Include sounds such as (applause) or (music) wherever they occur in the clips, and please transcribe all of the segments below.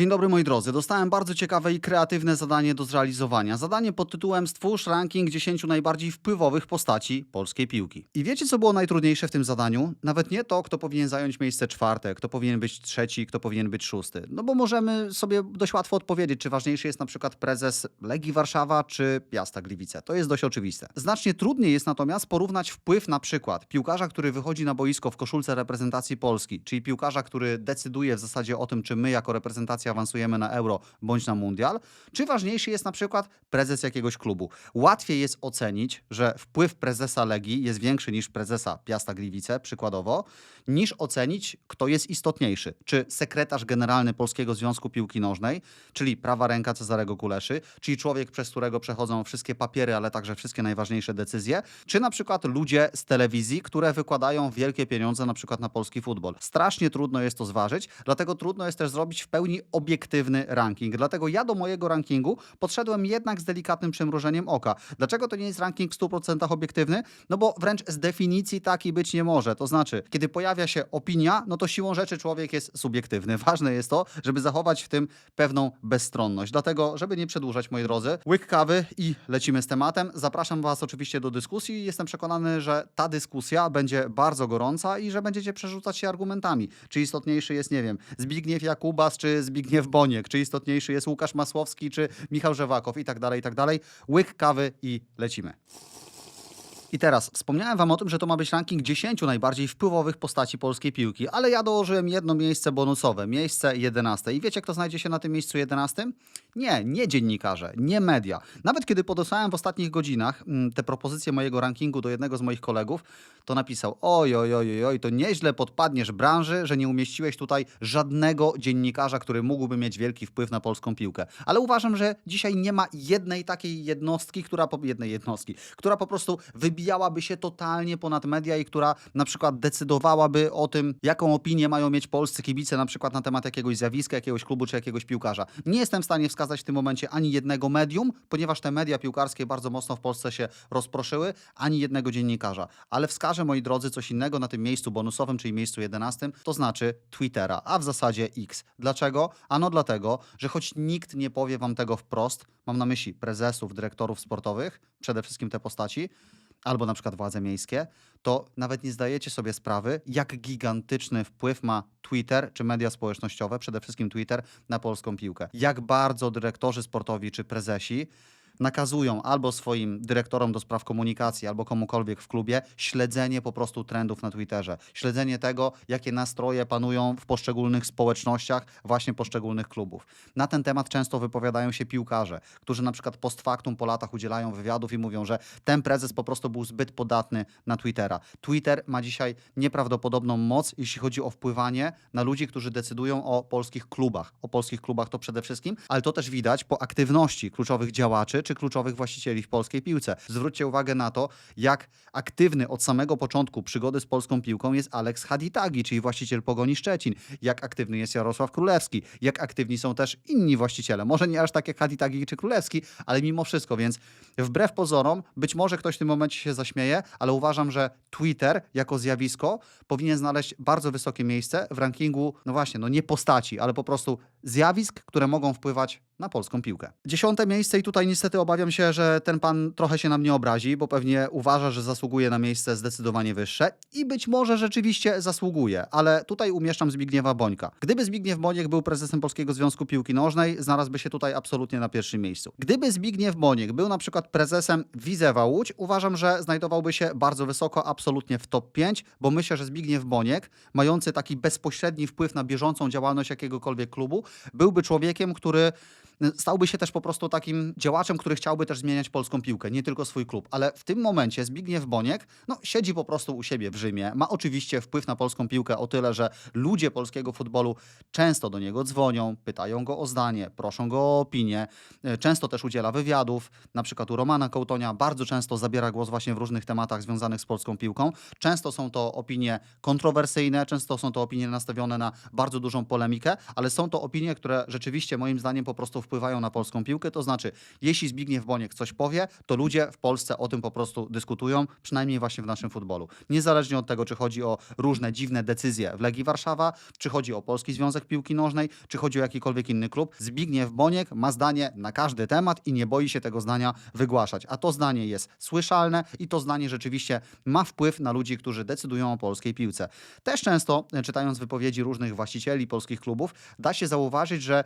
Dzień dobry moi drodzy. Dostałem bardzo ciekawe i kreatywne zadanie do zrealizowania. Zadanie pod tytułem Stwórz ranking 10 najbardziej wpływowych postaci polskiej piłki. I wiecie co było najtrudniejsze w tym zadaniu? Nawet nie to, kto powinien zająć miejsce czwarte, kto powinien być trzeci, kto powinien być szósty. No bo możemy sobie dość łatwo odpowiedzieć, czy ważniejszy jest na przykład prezes Legii Warszawa czy Piasta Gliwice. To jest dość oczywiste. Znacznie trudniej jest natomiast porównać wpływ na przykład piłkarza, który wychodzi na boisko w koszulce reprezentacji Polski, czyli piłkarza, który decyduje w zasadzie o tym, czy my jako reprezentacja awansujemy na Euro bądź na Mundial, czy ważniejszy jest na przykład prezes jakiegoś klubu. Łatwiej jest ocenić, że wpływ prezesa Legii jest większy niż prezesa Piasta Gliwice, przykładowo, niż ocenić, kto jest istotniejszy. Czy sekretarz generalny Polskiego Związku Piłki Nożnej, czyli prawa ręka Cezarego Kuleszy, czyli człowiek, przez którego przechodzą wszystkie papiery, ale także wszystkie najważniejsze decyzje, czy na przykład ludzie z telewizji, które wykładają wielkie pieniądze na przykład na polski futbol. Strasznie trudno jest to zważyć, dlatego trudno jest też zrobić w pełni obiektywny ranking. Dlatego ja do mojego rankingu podszedłem jednak z delikatnym przymrużeniem oka. Dlaczego to nie jest ranking w 100% obiektywny? No bo wręcz z definicji taki być nie może. To znaczy, kiedy pojawia się opinia, no to siłą rzeczy człowiek jest subiektywny. (laughs) Ważne jest to, żeby zachować w tym pewną bezstronność. Dlatego, żeby nie przedłużać, moi drodzy, łyk kawy i lecimy z tematem. Zapraszam Was oczywiście do dyskusji. Jestem przekonany, że ta dyskusja będzie bardzo gorąca i że będziecie przerzucać się argumentami. Czy istotniejszy jest, nie wiem, Zbigniew Jakubas, czy Zbigniew Boniek, czy istotniejszy jest Łukasz Masłowski, czy Michał Żewakow i tak dalej, i tak dalej. Łyk kawy i lecimy. I teraz wspomniałem wam o tym, że to ma być ranking 10 najbardziej wpływowych postaci polskiej piłki, ale ja dołożyłem jedno miejsce bonusowe, miejsce 11. I wiecie, kto znajdzie się na tym miejscu 11? Nie, nie dziennikarze, nie media. Nawet kiedy podesłałem w ostatnich godzinach mm, te propozycje mojego rankingu do jednego z moich kolegów, to napisał: Oj, oj, oj, oj, to nieźle podpadniesz branży, że nie umieściłeś tutaj żadnego dziennikarza, który mógłby mieć wielki wpływ na polską piłkę. Ale uważam, że dzisiaj nie ma jednej takiej jednostki, która po, jednej jednostki, która po prostu wybijałaby się totalnie ponad media i która na przykład decydowałaby o tym, jaką opinię mają mieć polscy kibice na przykład na temat jakiegoś zjawiska, jakiegoś klubu czy jakiegoś piłkarza. Nie jestem w stanie wskazać w tym momencie ani jednego medium, ponieważ te media piłkarskie bardzo mocno w Polsce się rozproszyły, ani jednego dziennikarza. Ale wskażę, moi drodzy, coś innego na tym miejscu bonusowym, czyli miejscu 11, to znaczy Twittera, a w zasadzie X. Dlaczego? Ano dlatego, że choć nikt nie powie wam tego wprost, mam na myśli prezesów, dyrektorów sportowych, przede wszystkim te postaci, albo na przykład władze miejskie, to nawet nie zdajecie sobie sprawy, jak gigantyczny wpływ ma Twitter czy media społecznościowe, przede wszystkim Twitter, na polską piłkę. Jak bardzo dyrektorzy sportowi czy prezesi nakazują albo swoim dyrektorom do spraw komunikacji, albo komukolwiek w klubie śledzenie po prostu trendów na Twitterze. Śledzenie tego, jakie nastroje panują w poszczególnych społecznościach właśnie poszczególnych klubów. Na ten temat często wypowiadają się piłkarze, którzy na przykład post factum po latach udzielają wywiadów i mówią, że ten prezes po prostu był zbyt podatny na Twittera. Twitter ma dzisiaj nieprawdopodobną moc, jeśli chodzi o wpływanie na ludzi, którzy decydują o polskich klubach. O polskich klubach to przede wszystkim, ale to też widać po aktywności kluczowych działaczy czy kluczowych właścicieli w polskiej piłce. Zwróćcie uwagę na to, jak aktywny od samego początku przygody z polską piłką jest Alex Haditagi, czyli właściciel Pogoni Szczecin, jak aktywny jest Jarosław Królewski, jak aktywni są też inni właściciele. Może nie aż tak jak Haditagi czy Królewski, ale mimo wszystko, więc wbrew pozorom, być może ktoś w tym momencie się zaśmieje, ale uważam, że Twitter jako zjawisko powinien znaleźć bardzo wysokie miejsce w rankingu, no właśnie, no nie postaci, ale po prostu zjawisk, które mogą wpływać na polską piłkę. Dziesiąte miejsce i tutaj niestety obawiam się, że ten pan trochę się na mnie obrazi, bo pewnie uważa, że zasługuje na miejsce zdecydowanie wyższe i być może rzeczywiście zasługuje, ale tutaj umieszczam Zbigniewa Bońka. Gdyby Zbigniew Boniek był prezesem Polskiego Związku Piłki Nożnej, znalazłby się tutaj absolutnie na pierwszym miejscu. Gdyby Zbigniew Boniek był na przykład prezesem Widzewa Łódź, uważam, że znajdowałby się bardzo wysoko, absolutnie w top 5, bo myślę, że Zbigniew Boniek, mający taki bezpośredni wpływ na bieżącą działalność jakiegokolwiek klubu, byłby człowiekiem, który stałby się też po prostu takim działaczem, który chciałby też zmieniać polską piłkę, nie tylko swój klub. Ale w tym momencie Zbigniew Boniek no, siedzi po prostu u siebie w Rzymie. Ma oczywiście wpływ na polską piłkę o tyle, że ludzie polskiego futbolu często do niego dzwonią, pytają go o zdanie, proszą go o opinię. E, Często też udziela wywiadów, na przykład u Romana Kołtonia bardzo często zabiera głos właśnie w różnych tematach związanych z polską piłką. Często są to opinie kontrowersyjne, często są to opinie nastawione na bardzo dużą polemikę, ale są to opinie, które rzeczywiście moim zdaniem po prostu wpływają na polską piłkę, to znaczy, jeśli Zbigniew Boniek coś powie, to ludzie w Polsce o tym po prostu dyskutują, przynajmniej właśnie w naszym futbolu. Niezależnie od tego, czy chodzi o różne dziwne decyzje w Legii Warszawa, czy chodzi o Polski Związek Piłki Nożnej, czy chodzi o jakikolwiek inny klub, Zbigniew Boniek ma zdanie na każdy temat i nie boi się tego zdania wygłaszać. A to zdanie jest słyszalne i to zdanie rzeczywiście ma wpływ na ludzi, którzy decydują o polskiej piłce. Też często, e, czytając wypowiedzi różnych właścicieli polskich klubów, da się zauważyć, że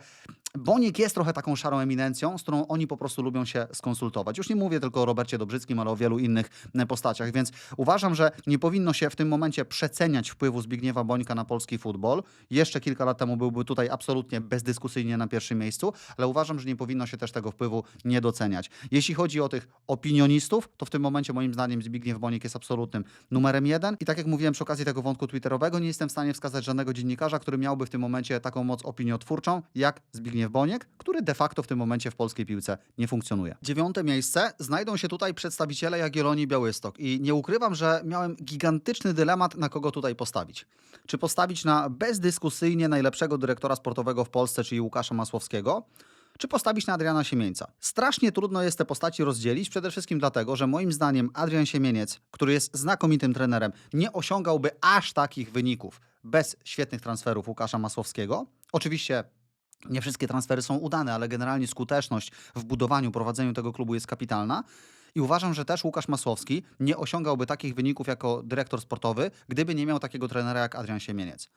Boniek jest trochę taką szarą eminencją, z którą oni po prostu lubią się skonsultować. Już nie mówię tylko o Robercie Dobrzyckim, ale o wielu innych e, postaciach, więc uważam, że nie powinno się w tym momencie przeceniać wpływu Zbigniewa Bońka na polski futbol. Jeszcze kilka lat temu byłby tutaj absolutnie bezdyskusyjnie na pierwszym miejscu, ale uważam, że nie powinno się też tego wpływu nie doceniać. Jeśli chodzi o tych opinionistów, to w tym momencie moim zdaniem Zbigniew Bonik jest absolutnym numerem jeden i tak jak mówiłem przy okazji tego wątku twitterowego, nie jestem w stanie wskazać żadnego dziennikarza, który miałby w tym momencie taką moc opiniotwórczą jak Zbigniew Boniek, który de facto w tym momencie w polskiej piłce nie funkcjonuje. Dziewiąte miejsce znajdą się tutaj przedstawiciele Jagiellonii Białystok i nie ukrywam, że miałem gigantyczny dylemat na kogo tutaj postawić. Czy postawić na bezdyskusyjnie najlepszego dyrektora sportowego w Polsce, czyli Łukasza Masłowskiego, czy postawić na Adriana Siemieńca. Strasznie trudno jest te postaci rozdzielić, przede wszystkim dlatego, że moim zdaniem Adrian Siemieniec, który jest znakomitym trenerem, nie osiągałby aż takich wyników bez świetnych transferów Łukasza Masłowskiego. Oczywiście nie wszystkie transfery są udane, ale generalnie skuteczność w budowaniu, prowadzeniu tego klubu jest kapitalna. I uważam, że też Łukasz Masłowski nie osiągałby takich wyników jako dyrektor sportowy, gdyby nie miał takiego trenera jak Adrian Siemieniec.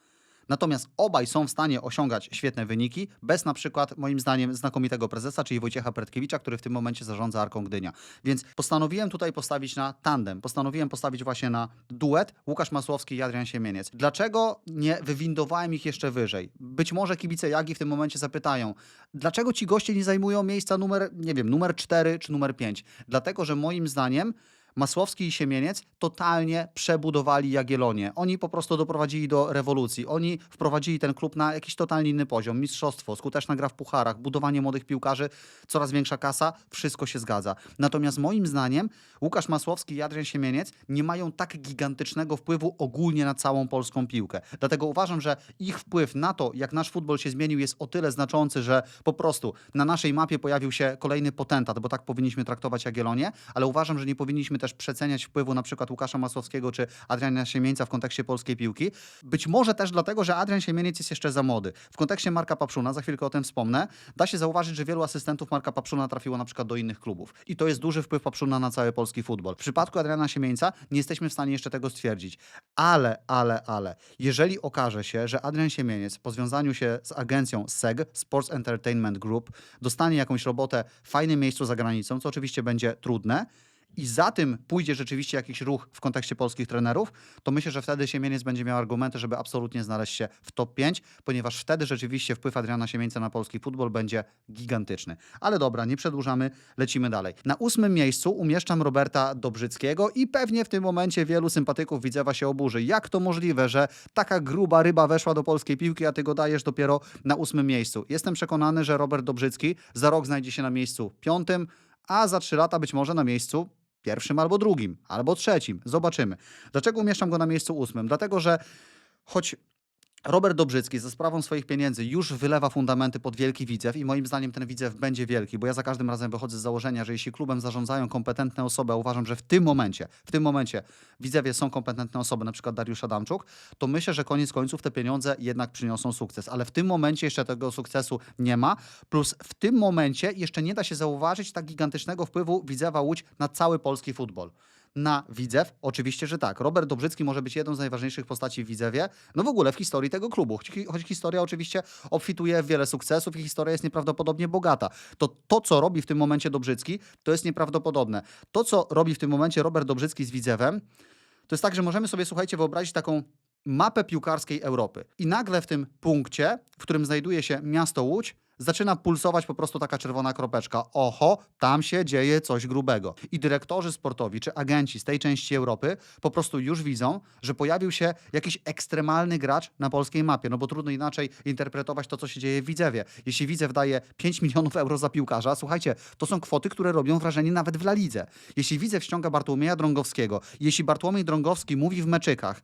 Natomiast obaj są w stanie osiągać świetne wyniki bez na przykład, moim zdaniem, znakomitego prezesa, czyli Wojciecha Pretkiewicza, który w tym momencie zarządza Arką Gdynia. Więc postanowiłem tutaj postawić na tandem. Postanowiłem postawić właśnie na duet Łukasz Masłowski i Adrian Siemieniec. Dlaczego nie wywindowałem ich jeszcze wyżej? Być może kibice Jagi w tym momencie zapytają, dlaczego ci goście nie zajmują miejsca numer, nie wiem, numer 4 czy numer 5? Dlatego, że moim zdaniem Masłowski i Siemieniec totalnie przebudowali Jagiellonię. Oni po prostu doprowadzili do rewolucji. Oni wprowadzili ten klub na jakiś totalnie inny poziom. Mistrzostwo, skuteczna gra w pucharach, budowanie młodych piłkarzy, coraz większa kasa, wszystko się zgadza. Natomiast moim zdaniem Łukasz Masłowski i Adrian Siemieniec nie mają tak gigantycznego wpływu ogólnie na całą polską piłkę. Dlatego uważam, że ich wpływ na to, jak nasz futbol się zmienił, jest o tyle znaczący, że po prostu na naszej mapie pojawił się kolejny potentat, bo tak powinniśmy traktować Jagiellonię, ale uważam, że nie powinniśmy też przeceniać wpływu na przykład Łukasza Masłowskiego czy Adriana Siemieńca w kontekście polskiej piłki. Być może też dlatego, że Adrian Siemieniec jest jeszcze za młody. W kontekście Marka Papszuna, za chwilkę o tym wspomnę, da się zauważyć, że wielu asystentów Marka Papszuna trafiło na przykład do innych klubów. I to jest duży wpływ Papszuna na cały polski futbol. W przypadku Adriana Siemieńca nie jesteśmy w stanie jeszcze tego stwierdzić. Ale, ale, ale, jeżeli okaże się, że Adrian Siemieniec po związaniu się z agencją SEG, Sports Entertainment Group, dostanie jakąś robotę w fajnym miejscu za granicą, co oczywiście będzie trudne, i za tym pójdzie rzeczywiście jakiś ruch w kontekście polskich trenerów, to myślę, że wtedy Siemieniec będzie miał argumenty, żeby absolutnie znaleźć się w top 5, ponieważ wtedy rzeczywiście wpływ Adriana Siemieńca na polski futbol będzie gigantyczny. Ale dobra, nie przedłużamy, lecimy dalej. Na ósmym miejscu umieszczam Roberta Dobrzyckiego i pewnie w tym momencie wielu sympatyków Widzewa się oburzy. Jak to możliwe, że taka gruba ryba weszła do polskiej piłki, a ty go dajesz dopiero na ósmym miejscu? Jestem przekonany, że Robert Dobrzycki za rok znajdzie się na miejscu piątym, a za trzy lata być może na miejscu pierwszym albo drugim, albo trzecim. Zobaczymy. Dlaczego umieszczam go na miejscu ósmym? Dlatego, że choć Robert Dobrzycki ze sprawą swoich pieniędzy już wylewa fundamenty pod wielki widzew i moim zdaniem ten widzew będzie wielki, bo ja za każdym razem wychodzę z założenia, że jeśli klubem zarządzają kompetentne osoby, a uważam, że w tym momencie, w tym momencie widzewie są kompetentne osoby, na przykład Dariusz Adamczuk, to myślę, że koniec końców te pieniądze jednak przyniosą sukces. Ale w tym momencie jeszcze tego sukcesu nie ma, plus w tym momencie jeszcze nie da się zauważyć tak gigantycznego wpływu widzewa Łódź na cały polski futbol na Widzew? Oczywiście, że tak. Robert Dobrzycki może być jedną z najważniejszych postaci w Widzewie, no w ogóle w historii tego klubu. Choć, historia oczywiście obfituje w wiele sukcesów i historia jest nieprawdopodobnie bogata. To to, co robi w tym momencie Dobrzycki, to jest nieprawdopodobne. To, co robi w tym momencie Robert Dobrzycki z Widzewem, to jest tak, że możemy sobie, słuchajcie, wyobrazić taką mapę piłkarskiej Europy. I nagle w tym punkcie, w którym znajduje się miasto Łódź, zaczyna pulsować po prostu taka czerwona kropeczka. Oho, tam się dzieje coś grubego. I dyrektorzy sportowi czy agenci z tej części Europy po prostu już widzą, że pojawił się jakiś ekstremalny gracz na polskiej mapie. No bo trudno inaczej interpretować to, co się dzieje w Widzewie. Jeśli Widzew daje 5 (laughs) milionów euro za piłkarza, słuchajcie, to są kwoty, które robią wrażenie nawet w La Lidze. Jeśli Widzew ściąga Bartłomieja Drągowskiego, jeśli Bartłomiej Drągowski mówi w meczykach,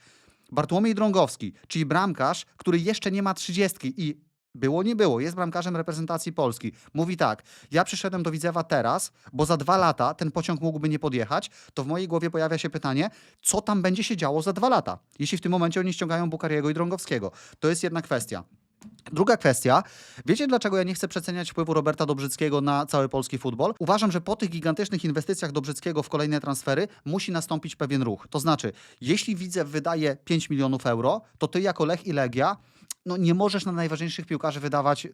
Bartłomiej Drągowski, czyli bramkarz, który jeszcze nie ma trzydziestki i Było, nie było. Jest bramkarzem reprezentacji Polski. Mówi tak, ja przyszedłem do Widzewa teraz, bo za dwa lata ten pociąg mógłby nie podjechać, to w mojej głowie pojawia się pytanie, co tam będzie się działo za dwa lata, jeśli w tym momencie oni ściągają Bukariego i Drągowskiego. To jest jedna kwestia. Druga kwestia. Wiecie, dlaczego ja nie chcę przeceniać wpływu Roberta Dobrzyckiego na cały polski futbol? Uważam, że po tych gigantycznych inwestycjach Dobrzyckiego w kolejne transfery musi nastąpić pewien ruch. To znaczy, jeśli Widzew wydaje 5 milionów euro, to ty jako Lech i Legia no nie możesz na najważniejszych piłkarzy wydawać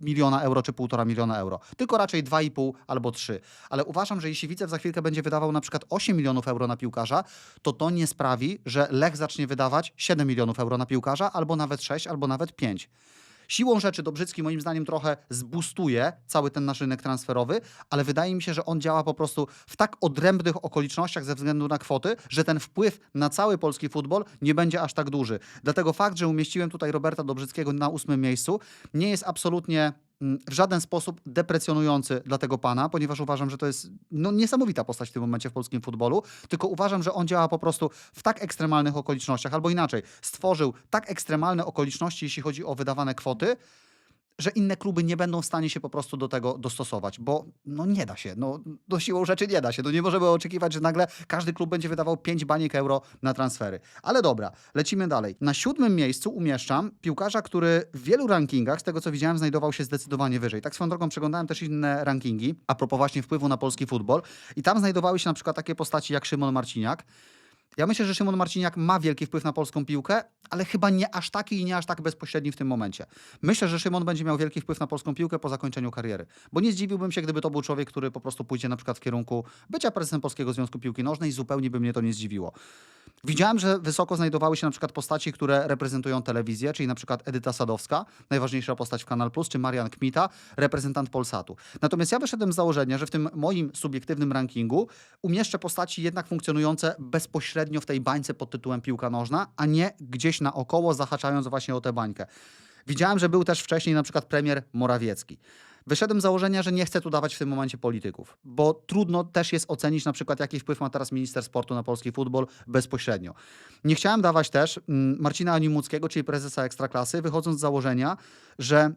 miliona euro czy półtora miliona euro, tylko raczej 2,5 albo 3. Ale uważam, że jeśli Widzew za chwilkę będzie wydawał na przykład 8 milionów euro na piłkarza, to to nie sprawi, że Lech zacznie wydawać 7 milionów euro na piłkarza, albo nawet 6, albo nawet 5. Siłą rzeczy Dobrzycki moim zdaniem trochę zbustuje cały ten nasz rynek transferowy, ale wydaje mi się, że on działa po prostu w tak odrębnych okolicznościach ze względu na kwoty, że ten wpływ na cały polski futbol nie będzie aż tak duży. Dlatego fakt, że umieściłem tutaj Roberta Dobrzyckiego na ósmym miejscu, nie jest absolutnie w żaden sposób deprecjonujący dla tego pana, ponieważ uważam, że to jest no, niesamowita postać w tym momencie w polskim futbolu, tylko uważam, że on działa po prostu w tak ekstremalnych okolicznościach, albo inaczej, stworzył tak ekstremalne okoliczności, jeśli chodzi o wydawane kwoty, że inne kluby nie będą w stanie się po prostu do tego dostosować, bo no nie da się, no do siłą rzeczy nie da się. No nie możemy oczekiwać, że nagle każdy klub będzie wydawał 5 baniek euro na transfery. Ale dobra, lecimy dalej. Na siódmym miejscu umieszczam piłkarza, który w wielu rankingach, z tego co widziałem, znajdował się zdecydowanie wyżej. Tak swoją drogą przeglądałem też inne rankingi, a propos właśnie wpływu na polski futbol i tam znajdowały się na przykład takie postaci jak Szymon Marciniak, ja myślę, że Szymon Marciniak ma wielki wpływ na polską piłkę, ale chyba nie aż taki i nie aż tak bezpośredni w tym momencie. Myślę, że Szymon będzie miał wielki wpływ na polską piłkę po zakończeniu kariery. Bo nie zdziwiłbym się, gdyby to był człowiek, który po prostu pójdzie na przykład w kierunku bycia prezydentem Polskiego Związku Piłki Nożnej zupełnie by mnie to nie zdziwiło. Widziałem, że wysoko znajdowały się na przykład postaci, które reprezentują telewizję, czyli na przykład Edyta Sadowska, najważniejsza postać w Kanal Plus, czy Marian Kmita, reprezentant Polsatu. Natomiast ja wyszedłem z założenia, że w tym moim subiektywnym rankingu umieszczę postaci jednak funkcjonujące bezpośrednio w tej bańce pod tytułem piłka nożna, a nie gdzieś naokoło zahaczając właśnie o tę bańkę. Widziałem, że był też wcześniej na przykład premier Morawiecki. Wyszedłem z założenia, że nie chcę tu dawać w tym momencie polityków, bo trudno też jest ocenić na przykład, jaki wpływ ma teraz minister sportu na polski futbol bezpośrednio. Nie chciałem dawać też mm, Marcina Animuckiego, czyli prezesa Ekstraklasy, wychodząc z założenia, że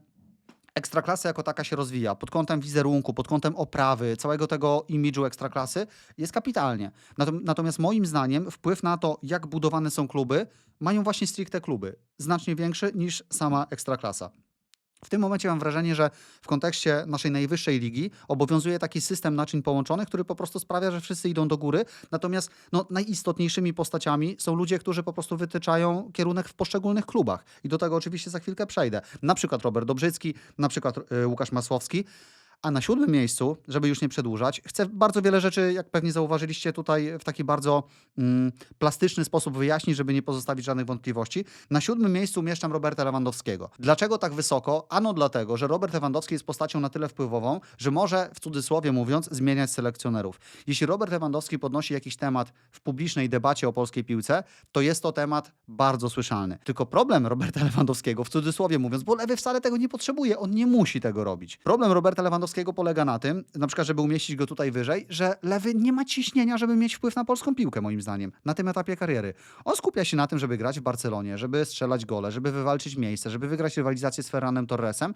Ekstraklasa jako taka się rozwija pod kątem wizerunku, pod kątem oprawy, całego tego imidżu ekstraklasy jest kapitalnie. Natom- Natomiast moim zdaniem wpływ na to, jak budowane są kluby, mają właśnie stricte kluby. Znacznie większy niż sama ekstraklasa. W tym momencie mam wrażenie, że w kontekście naszej najwyższej ligi obowiązuje taki system naczyń połączonych, który po prostu sprawia, że wszyscy idą do góry. Natomiast no, najistotniejszymi postaciami są ludzie, którzy po prostu wytyczają kierunek w poszczególnych klubach. I do tego oczywiście za chwilkę przejdę. Na przykład Robert Dobrzycki, na przykład y, Łukasz Masłowski. A na siódmym miejscu, żeby już nie przedłużać, chcę bardzo wiele rzeczy, jak pewnie zauważyliście tutaj, w taki bardzo mm, plastyczny sposób wyjaśnić, żeby nie pozostawić żadnych wątpliwości. Na siódmym miejscu umieszczam Roberta Lewandowskiego. Dlaczego tak wysoko? Ano dlatego, że Robert Lewandowski jest postacią na tyle wpływową, że może, w cudzysłowie mówiąc, zmieniać selekcjonerów. Jeśli Robert Lewandowski podnosi jakiś temat w publicznej debacie o polskiej piłce, to jest to temat bardzo słyszalny. Tylko problem Roberta Lewandowskiego, w cudzysłowie mówiąc, bo lewy wcale tego nie potrzebuje, on nie musi tego robić. Problem Roberta Lewandowskiego polega na tym, na przykład, żeby umieścić go tutaj wyżej, że lewy nie ma ciśnienia, żeby mieć wpływ na polską piłkę, moim zdaniem, na tym etapie kariery. On skupia się na tym, żeby grać w Barcelonie, żeby strzelać gole, żeby wywalczyć miejsce, żeby wygrać rywalizację z Ferranem Torresem.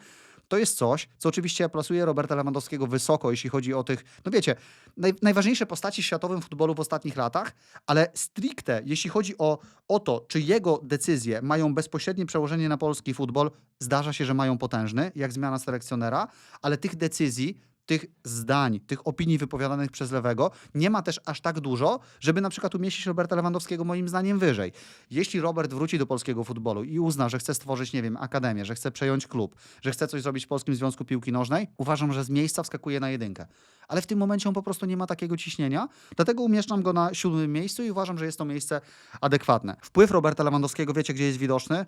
To jest coś, co oczywiście plasuje Roberta Lewandowskiego wysoko, jeśli chodzi o tych, no wiecie, naj, najważniejsze postaci w światowym futbolu w ostatnich latach, ale stricte, jeśli chodzi o, o to, czy jego decyzje mają bezpośrednie przełożenie na polski futbol, zdarza się, że mają potężny, jak zmiana selekcjonera, ale tych decyzji, tych zdań, tych opinii wypowiadanych przez lewego nie ma też aż tak dużo, żeby na przykład umieścić Roberta Lewandowskiego moim zdaniem wyżej. Jeśli Robert wróci do polskiego futbolu i uzna, że chce stworzyć, nie wiem, akademię, że chce przejąć klub, że chce coś zrobić w Polskim Związku Piłki Nożnej, uważam, że z miejsca wskakuje na jedynkę. Ale w tym momencie on po prostu nie ma takiego ciśnienia, dlatego umieszczam go na siódmym miejscu i uważam, że jest to miejsce adekwatne. Wpływ Roberta Lewandowskiego, wiecie gdzie jest widoczny?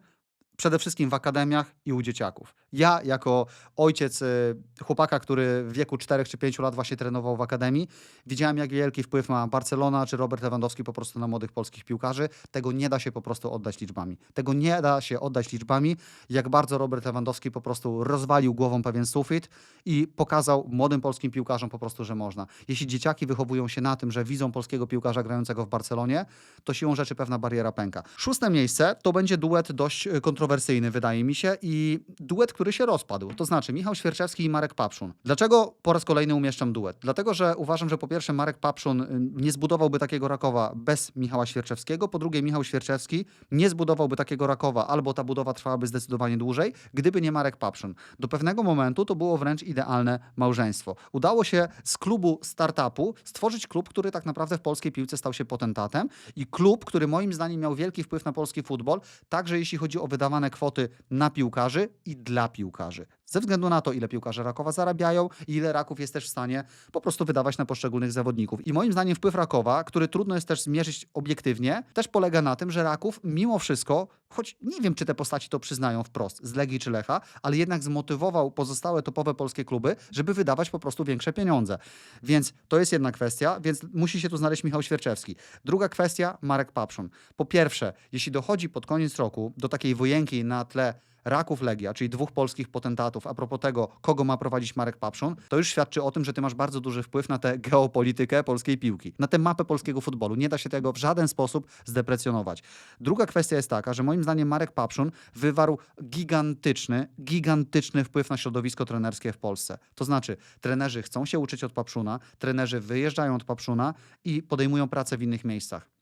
Przede wszystkim w akademiach i u dzieciaków. Ja, jako ojciec y, chłopaka, który w wieku 4 czy 5 lat właśnie trenował w akademii, widziałem, jak wielki wpływ ma Barcelona czy Robert Lewandowski po prostu na młodych polskich piłkarzy. Tego nie da się po prostu oddać liczbami. Tego nie da się oddać liczbami, jak bardzo Robert Lewandowski po prostu rozwalił głową pewien sufit i pokazał młodym polskim piłkarzom po prostu, że można. Jeśli dzieciaki wychowują się na tym, że widzą polskiego piłkarza grającego w Barcelonie, to siłą rzeczy pewna bariera pęka. Szóste miejsce to będzie duet dość kontrowersyjny kontrowersyjny, wydaje mi się, i duet, który się rozpadł. To znaczy Michał Świerczewski i Marek Papszun. Dlaczego po raz kolejny umieszczam duet? Dlatego, że uważam, że po pierwsze Marek Papszun y, nie zbudowałby takiego Rakowa bez Michała Świerczewskiego, po drugie Michał Świerczewski nie zbudowałby takiego Rakowa, albo ta budowa trwałaby zdecydowanie dłużej, gdyby nie Marek Papszun. Do pewnego momentu to było wręcz idealne małżeństwo. Udało się z klubu startupu stworzyć klub, który tak naprawdę w polskiej piłce stał się potentatem i klub, który moim zdaniem miał wielki wpływ na polski futbol, także jeśli chodzi o kwoty na piłkarzy i dla piłkarzy. Ze względu na to, ile piłkarze Rakowa zarabiają i ile Raków jest też w stanie po prostu wydawać na poszczególnych zawodników. I moim zdaniem wpływ Rakowa, który trudno jest też zmierzyć obiektywnie, też polega na tym, że Raków mimo wszystko, choć nie wiem, czy te postaci to przyznają wprost, z Legii czy Lecha, ale jednak zmotywował pozostałe topowe polskie kluby, żeby wydawać po prostu większe pieniądze. Więc to jest jedna kwestia, więc musi się tu znaleźć Michał Świerczewski. Druga kwestia, Marek Papszun. Po pierwsze, jeśli dochodzi pod koniec roku do takiej wojenki na tle Raków Legia, czyli dwóch polskich potentatów, a propos tego, kogo ma prowadzić Marek Papszun, to już świadczy o tym, że ty masz bardzo duży wpływ na tę geopolitykę polskiej piłki, na tę mapę polskiego futbolu. Nie da się tego w żaden sposób zdeprecjonować. Druga kwestia jest taka, że moim zdaniem Marek Papszun wywarł gigantyczny, gigantyczny wpływ na środowisko trenerskie w Polsce. To znaczy, trenerzy chcą się uczyć od Papszuna, trenerzy wyjeżdżają od Papszuna i podejmują pracę w innych miejscach.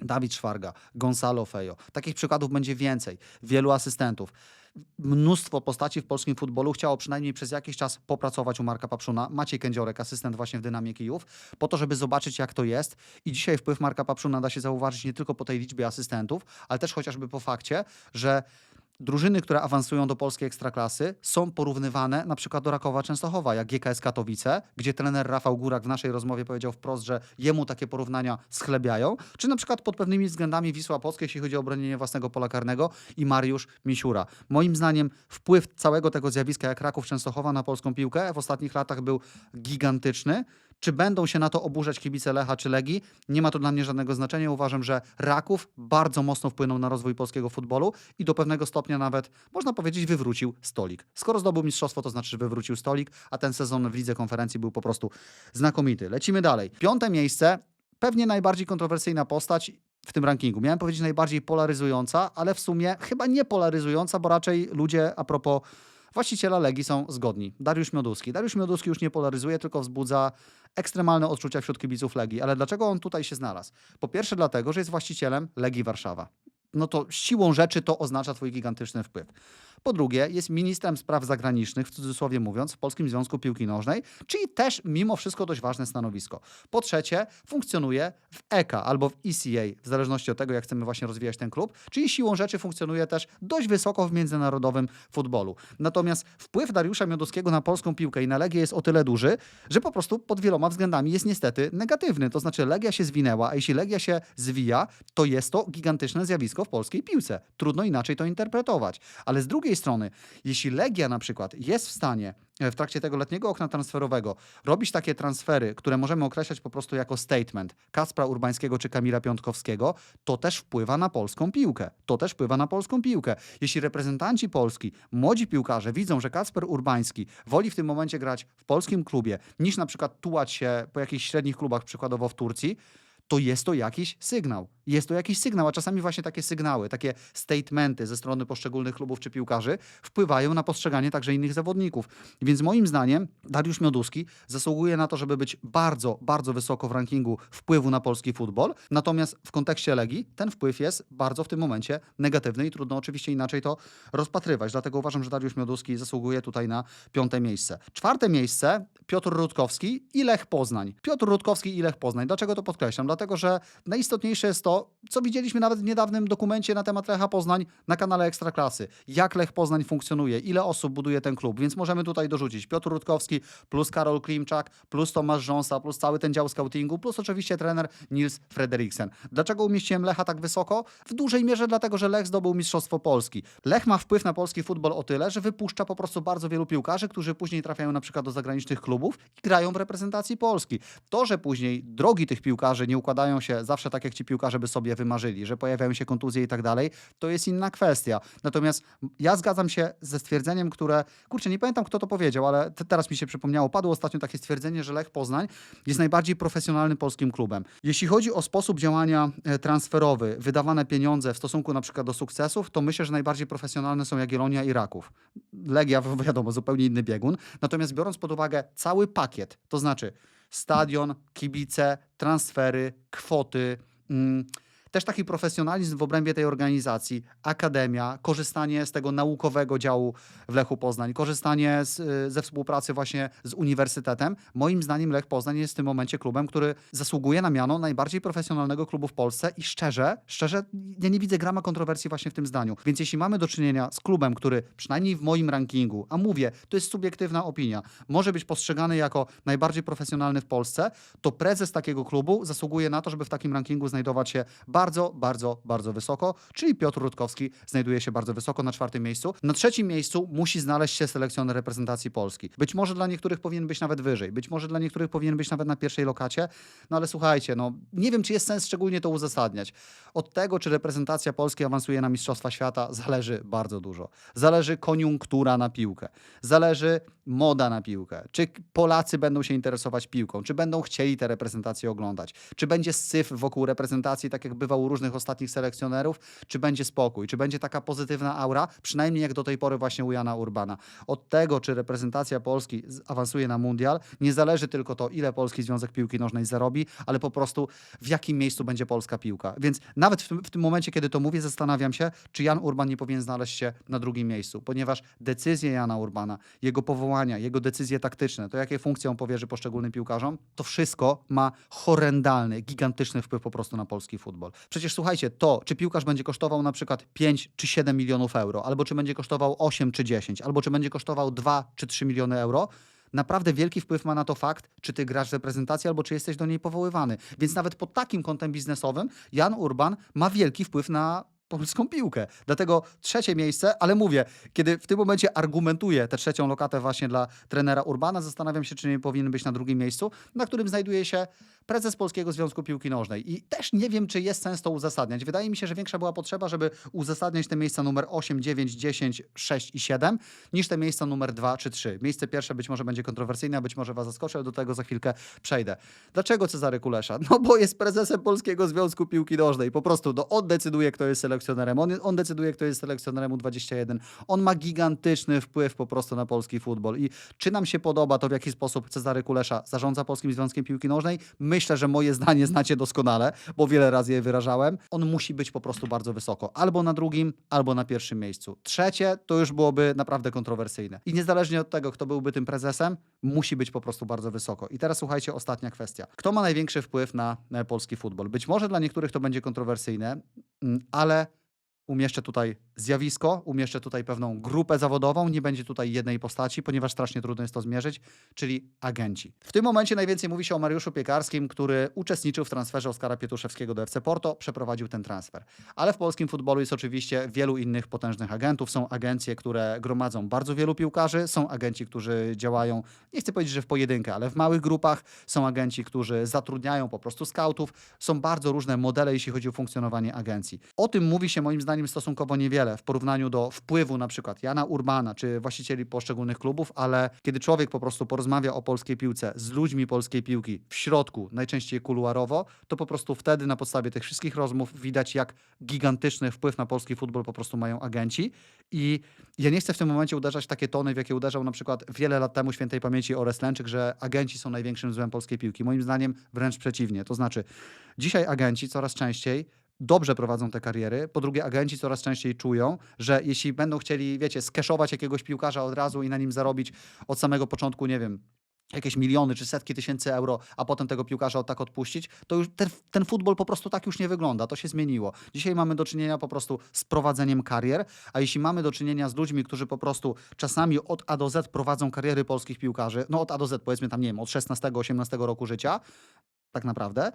Dawid Szwarga, Gonzalo Fejo. Takich przykładów będzie więcej. Wielu asystentów. Mnóstwo postaci w polskim futbolu chciało przynajmniej przez jakiś czas popracować u Marka Papszuna. Maciej Kędziorek, asystent właśnie w Dynamie Kijów, po to, żeby zobaczyć jak to jest. I dzisiaj wpływ Marka Papszuna da się zauważyć nie tylko po tej liczbie asystentów, ale też chociażby po fakcie, że drużyny, które awansują do polskiej ekstraklasy, są porównywane na przykład do Rakowa Częstochowa, jak GKS Katowice, gdzie trener Rafał Górak w naszej rozmowie powiedział wprost, że jemu takie porównania schlebiają, czy na przykład pod pewnymi względami Wisła Płocka, jeśli chodzi o bronienie własnego pola karnego i Mariusz Misiura. Moim zdaniem wpływ całego tego zjawiska, jak Raków Częstochowa na polską piłkę w ostatnich latach był gigantyczny. Czy będą się na to oburzać kibice Lecha czy Legii? Nie ma to dla mnie żadnego znaczenia. Uważam, że Raków bardzo mocno wpłynął na rozwój polskiego futbolu i do pewnego stopnia nawet, można powiedzieć, wywrócił stolik. Skoro zdobył mistrzostwo, to znaczy, że wywrócił stolik, a ten sezon w lidze konferencji był po prostu znakomity. Lecimy dalej. Piąte miejsce, pewnie najbardziej kontrowersyjna postać w tym rankingu. Miałem powiedzieć najbardziej polaryzująca, ale w sumie chyba nie polaryzująca, bo raczej ludzie a propos właściciela Legii są zgodni. Dariusz Mioduski. Dariusz Mioduski już nie polaryzuje, tylko wzbudza ekstremalne odczucia wśród kibiców Legii. Ale dlaczego on tutaj się znalazł? Po pierwsze dlatego, że jest właścicielem Legii Warszawa. No to siłą rzeczy to oznacza twój gigantyczny wpływ. Po drugie, jest ministrem spraw zagranicznych, w cudzysłowie mówiąc, w Polskim Związku Piłki Nożnej, czyli też mimo wszystko dość ważne stanowisko. Po trzecie, funkcjonuje w EKA albo w ECA, w zależności od tego, jak chcemy właśnie rozwijać ten klub, czyli siłą rzeczy funkcjonuje też dość wysoko w międzynarodowym futbolu. Natomiast wpływ Dariusza Mioduskiego na polską piłkę i na Legię jest o tyle duży, że po prostu pod wieloma względami jest niestety negatywny. To znaczy Legia się zwinęła, a jeśli Legia się zwija, to jest to gigantyczne zjawisko w polskiej piłce. Trudno inaczej to interpretować. Ale z drugiej strony, jeśli Legia na przykład jest w stanie e, w trakcie tego letniego okna transferowego robić takie transfery, które możemy określać po prostu jako statement Kaspra Urbańskiego czy Kamila Piątkowskiego, to też wpływa na polską piłkę. To też wpływa na polską piłkę. Jeśli reprezentanci Polski, młodzi piłkarze widzą, że Kacper Urbański woli w tym momencie grać w polskim klubie, niż na przykład tułać się po jakichś średnich klubach, przykładowo w Turcji, to jest to jakiś sygnał. Jest to jakiś sygnał, a czasami właśnie takie sygnały, takie statementy ze strony poszczególnych klubów czy piłkarzy wpływają na postrzeganie także innych zawodników. Więc moim zdaniem Dariusz Mioduski zasługuje na to, żeby być bardzo, bardzo wysoko w rankingu wpływu na polski futbol. Natomiast w kontekście Legii ten wpływ jest bardzo w tym momencie negatywny i trudno oczywiście inaczej to rozpatrywać. Dlatego uważam, że Dariusz Mioduski zasługuje tutaj na piąte miejsce. Czwarte miejsce Piotr Rutkowski i Lech Poznań. Piotr Rutkowski i Lech Poznań. Dlaczego to podkreślam? Dlatego, że najistotniejsze jest to, co widzieliśmy nawet w niedawnym dokumencie na temat Lecha Poznań na kanale Ekstraklasy. Jak Lech Poznań funkcjonuje, ile osób buduje ten klub, więc możemy tutaj dorzucić Piotr Rutkowski, plus Karol Klimczak, plus Tomasz Rząsa, plus cały ten dział scoutingu, plus oczywiście trener Nils Frederiksen. Dlaczego umieściłem Lecha tak wysoko? W dużej mierze dlatego, że Lech zdobył Mistrzostwo Polski. Lech ma wpływ na polski futbol o tyle, że wypuszcza po prostu bardzo wielu piłkarzy, którzy później trafiają na przykład do zagranicznych klubów, klubów i grają w reprezentacji Polski. To, że później drogi tych piłkarzy nie układają się zawsze tak, jak ci piłkarze by sobie wymarzyli, że pojawiają się kontuzje i tak dalej, to jest inna kwestia. Natomiast ja zgadzam się ze stwierdzeniem, które, kurczę, nie pamiętam kto to powiedział, ale te- teraz mi się przypomniało, padło ostatnio takie stwierdzenie, że Lech Poznań jest najbardziej profesjonalnym polskim klubem. Jeśli chodzi o sposób działania e, transferowy, wydawane pieniądze w stosunku na przykład do sukcesów, to myślę, że najbardziej profesjonalne są Jagiellonia i Raków. Legia, wi- (laughs) wiadomo, zupełnie inny biegun. Natomiast biorąc pod uwagę cały pakiet, to znaczy stadion, kibice, transfery, kwoty, mm, też taki profesjonalizm w obrębie tej organizacji, akademia, korzystanie z tego naukowego działu w Lechu Poznań, korzystanie z, y, ze współpracy właśnie z uniwersytetem. Moim zdaniem Lech Poznań jest w tym momencie klubem, który zasługuje na miano najbardziej profesjonalnego klubu w Polsce i szczerze, szczerze, ja nie widzę grama kontrowersji właśnie w tym zdaniu. Więc jeśli mamy do czynienia z klubem, który przynajmniej w moim rankingu, a mówię, to jest subiektywna opinia, może być postrzegany jako najbardziej profesjonalny w Polsce, to prezes takiego klubu zasługuje na to, żeby w takim rankingu znajdować się bardzo, bardzo, bardzo wysoko, czyli Piotr Rutkowski znajduje się bardzo wysoko na czwartym miejscu. Na trzecim miejscu musi znaleźć się selekcjoner reprezentacji Polski. Być może dla niektórych powinien być nawet wyżej, być może dla niektórych powinien być nawet na pierwszej lokacie, no ale słuchajcie, no nie wiem, czy jest sens szczególnie to uzasadniać. Od tego, czy reprezentacja Polski awansuje na Mistrzostwa Świata, zależy bardzo dużo. Zależy koniunktura na piłkę, zależy moda na piłkę. Czy Polacy będą się interesować piłką, czy będą chcieli te reprezentacje oglądać, czy będzie syf wokół reprezentacji, tak jak bywał u różnych ostatnich selekcjonerów, czy będzie spokój, czy będzie taka pozytywna aura, przynajmniej jak do tej pory właśnie u Jana Urbana. Od tego, czy reprezentacja Polski awansuje na mundial, nie zależy tylko to, ile Polski Związek Piłki Nożnej zarobi, ale po prostu w jakim miejscu będzie polska piłka. Więc nawet w tym, w tym momencie, kiedy to mówię, zastanawiam się, czy Jan Urban nie powinien znaleźć się na drugim miejscu, ponieważ decyzje Jana Urbana, jego powołania, jego decyzje taktyczne, to jakie funkcje on powierzy poszczególnym piłkarzom, to wszystko ma horrendalny, gigantyczny wpływ po prostu na polski futbol. Przecież słuchajcie, to, czy piłkarz będzie kosztował na przykład 5 czy 7 milionów euro, albo czy będzie kosztował 8 czy 10, albo czy będzie kosztował 2 czy 3 miliony euro, naprawdę wielki wpływ ma na to fakt, czy ty grasz w reprezentacji, albo czy jesteś do niej powoływany. Więc nawet pod takim kątem biznesowym Jan Urban ma wielki wpływ na polską piłkę. Dlatego trzecie miejsce, ale mówię, kiedy w tym momencie argumentuję tę trzecią lokatę właśnie dla trenera Urbana, zastanawiam się, czy nie powinien być na drugim miejscu, na którym znajduje się prezes Polskiego Związku Piłki Nożnej. I też nie wiem, czy jest sens to uzasadniać. Wydaje mi się, że większa była potrzeba, żeby uzasadniać te miejsca numer 8, 9, 10, 6 i 7, niż te miejsca numer 2 czy 3. Miejsce pierwsze być może będzie kontrowersyjne, być może was zaskoczę, do tego za chwilkę przejdę. Dlaczego Cezary Kulesza? No bo jest prezesem Polskiego Związku Piłki Nożnej. Po prostu no, on decyduje, kto jest selekcjonerem. On, on decyduje, kto jest selekcjonerem U21. On ma gigantyczny wpływ po prostu na polski futbol. I czy nam się podoba to, w jaki sposób Cezary Kulesza zarządza Polskim Związkiem Piłki Nożnej? Myślę, że moje zdanie znacie doskonale, bo wiele razy je wyrażałem. On musi być po prostu bardzo wysoko. Albo na drugim, albo na pierwszym miejscu. Trzecie to już byłoby naprawdę kontrowersyjne. I niezależnie od tego, kto byłby tym prezesem, musi być po prostu bardzo wysoko. I teraz słuchajcie, ostatnia kwestia. Kto ma największy wpływ na e, polski futbol? Być może dla niektórych to będzie kontrowersyjne, mm, ale umieszczę tutaj zjawisko, umieszczę tutaj pewną grupę zawodową, nie będzie tutaj jednej postaci, ponieważ strasznie trudno jest to zmierzyć, czyli agenci. W tym momencie najwięcej mówi się o Mariuszu Piekarskim, który uczestniczył w transferze Oskara Pietuszewskiego do FC Porto, przeprowadził ten transfer. Ale w polskim futbolu jest oczywiście wielu innych potężnych agentów. Są agencje, które gromadzą bardzo wielu piłkarzy, są agenci, którzy działają, nie chcę powiedzieć, że w pojedynkę, ale w małych grupach, są agenci, którzy zatrudniają po prostu skautów. Są bardzo różne modele, jeśli chodzi o funkcjonowanie agencji. O tym mówi się moim zdaniem stosunkowo niewiele w porównaniu do wpływu na przykład Jana Urbana czy właścicieli poszczególnych klubów, ale kiedy człowiek po prostu porozmawia o polskiej piłce z ludźmi polskiej piłki w środku, najczęściej kuluarowo, to po prostu wtedy na podstawie tych wszystkich rozmów widać, jak gigantyczny wpływ na polski futbol po prostu mają agenci. I ja nie chcę w tym momencie uderzać w takie tony, w jakie uderzał na przykład wiele lat temu świętej pamięci Ores Lęczyk, że agenci są największym złem polskiej piłki. Moim zdaniem wręcz przeciwnie. To znaczy, dzisiaj agenci coraz częściej dobrze prowadzą te kariery. Po drugie, agenci coraz częściej czują, że jeśli będą chcieli, wiecie, skeszować jakiegoś piłkarza od razu i na nim zarobić od samego początku, nie wiem, jakieś miliony czy setki tysięcy euro, a potem tego piłkarza tak odpuścić, to już ten, ten futbol po prostu tak już nie wygląda. To się zmieniło. Dzisiaj mamy do czynienia po prostu z prowadzeniem karier, a jeśli mamy do czynienia z ludźmi, którzy po prostu czasami od A do Z prowadzą kariery polskich piłkarzy, no od A do Z powiedzmy tam, nie wiem, od 16-18 roku życia, tak naprawdę,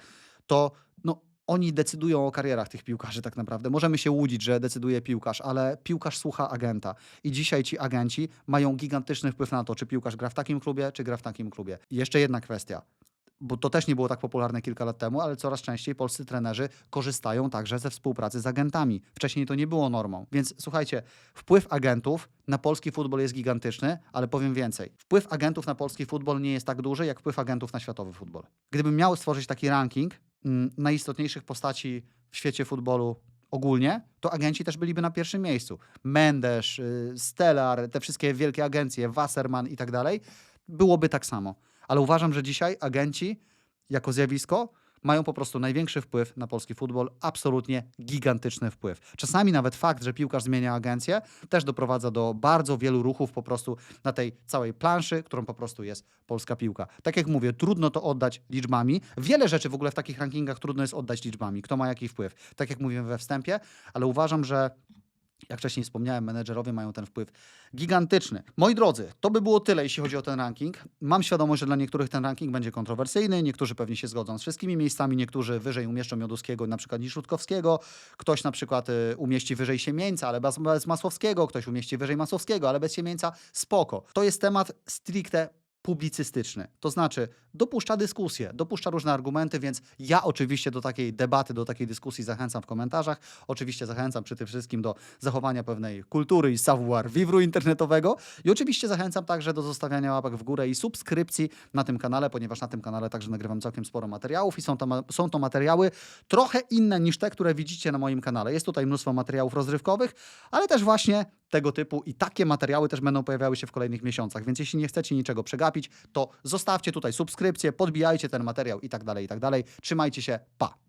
to no, oni decydują o karierach tych piłkarzy tak naprawdę. Możemy się łudzić, że decyduje piłkarz, ale piłkarz słucha agenta. I dzisiaj ci agenci mają gigantyczny wpływ na to, czy piłkarz gra w takim klubie, czy gra w takim klubie. I jeszcze jedna kwestia. Bo to też nie było tak popularne kilka lat temu, ale coraz częściej polscy trenerzy korzystają także ze współpracy z agentami. Wcześniej to nie było normą. Więc słuchajcie, wpływ agentów na polski futbol jest gigantyczny, ale powiem więcej. Wpływ agentów na polski futbol nie jest tak duży, jak wpływ agentów na światowy futbol. Gdybym miał stworzyć taki ranking najistotniejszych postaci w świecie futbolu ogólnie, to agenci też byliby na pierwszym miejscu. Mendes, y, Stellar, te wszystkie wielkie agencje, Wasserman i tak dalej, byłoby tak samo. Ale uważam, że dzisiaj agenci jako zjawisko mają po prostu największy wpływ na polski futbol, absolutnie gigantyczny wpływ. Czasami nawet fakt, że piłkarz zmienia agencję, też doprowadza do bardzo wielu ruchów po prostu na tej całej planszy, którą po prostu jest polska piłka. Tak jak mówię, trudno to oddać liczbami. Wiele rzeczy w ogóle w takich rankingach trudno jest oddać liczbami. Kto ma jaki wpływ? Tak jak mówiłem we wstępie, ale uważam, że jak wcześniej wspomniałem, menedżerowie mają ten wpływ gigantyczny. Moi drodzy, to by było tyle, jeśli chodzi o ten ranking. Mam świadomość, że dla niektórych ten ranking będzie kontrowersyjny, niektórzy pewnie się zgodzą z wszystkimi miejscami, niektórzy wyżej umieszczą Mioduskiego na przykład niż Rutkowskiego, ktoś na przykład y, umieści wyżej Siemieńca, ale bez, bez Masłowskiego, ktoś umieści wyżej Masłowskiego, ale bez Siemieńca, spoko. To jest temat stricte publicystyczny. To znaczy, dopuszcza dyskusję, dopuszcza różne argumenty, więc ja oczywiście do takiej debaty, do takiej dyskusji zachęcam w komentarzach. Oczywiście zachęcam tym wszystkim do zachowania pewnej kultury i savoir vivre internetowego. I oczywiście zachęcam także do zostawiania łapek w górę i subskrypcji na tym kanale, ponieważ na tym kanale także nagrywam całkiem sporo materiałów i są to, są to materiały trochę inne niż te, które widzicie na moim kanale. Jest tutaj mnóstwo materiałów rozrywkowych, ale też właśnie tego typu i takie materiały też będą pojawiały się w kolejnych miesiącach. Więc jeśli nie chcecie niczego przegapić, to zostawcie tutaj subskrypcję, podbijajcie ten materiał i tak dalej, i tak dalej. Trzymajcie się, pa!